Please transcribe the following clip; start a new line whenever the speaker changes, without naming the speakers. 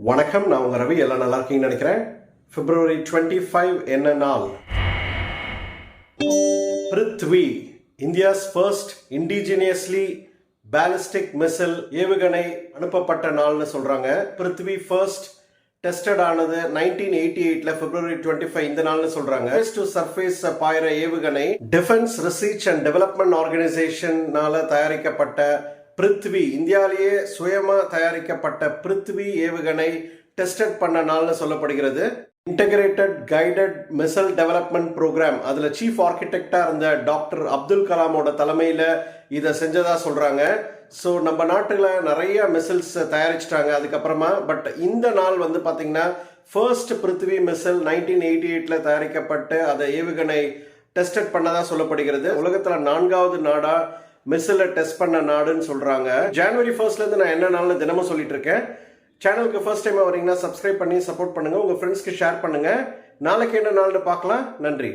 வணக்கம் நான் உங்க ரவி. எல்லாம் நல்லா இருக்கீங்கன்னு நினைக்கிறேன். பிப்ரவரி டுவெண்ட்டி ஃபைவ் என்ன நாள்? Prithvi India's first indigenously ballistic missile ஏவுகணை அனுப்பப்பட்ட நாள்னு சொல்றாங்க. பிருத்வி ஃபர்ஸ்ட் டெஸ்டட் ஆனது நைன்டீன் எயிட்டி எயிட்ல பிப்ரவரி டுவெண்ட்டி ஃபைவ் இந்த நாள்னு சொல்றாங்க. டு சர்ஃபேஸ் பாயிர ஏவுகணை. டிஃபென்ஸ் ரிசர்ச் அண்ட் டெவலப்மெண்ட் ஆர்கனைசேஷனால தயாரிக்கப்பட்ட பிருத்வி இந்தியாவிலேயே சுயமாக தயாரிக்கப்பட்ட பிருத்வி ஏவுகணை டெஸ்டட் பண்ண நாள்னு சொல்லப்படுகிறது. Integrated guided missile development programme அதில் சீஃப் ஆர்கிடெக்டாக இருந்த டாக்டர் அப்துல் கலாமோட தலைமையில் இதை செஞ்சதா சொல்கிறாங்க ஸோ நம்ம நாட்டில் நிறைய மிசில்ஸ் தயாரிச்சிட்டாங்க அதுக்கப்புறமா. பட் இந்த நாள் வந்து பார்த்திங்கன்னா first Prithvi missile nineteen eighty எயிட்டில் தயாரிக்கப்பட்டு அதை ஏவுகணை டெஸ்டட் பண்ணதாக சொல்லப்படுகிறது. உலகத்தில் நான்காவது நாடாக மிஸ்ஸில் டெஸ்ட் பண்ண நாடுன்னு சொல்றாங்க. ஜனவரி ஃபர்ஸ்ட்லேருந்து நான் என்ன நாள்னு தினமும் சொல்லிட்டு இருக்கேன். சேனலுக்கு ஃபர்ஸ்ட் டைம் வரீங்கன்னா சப்ஸ்கிரைப் பண்ணி சப்போர்ட் பண்ணுங்க. உங்க ஃப்ரெண்ட்ஸ்க்கு ஷேர் பண்ணுங்க. நாளைக்கு என்ன நாள்னு பார்க்கலாம். நன்றி.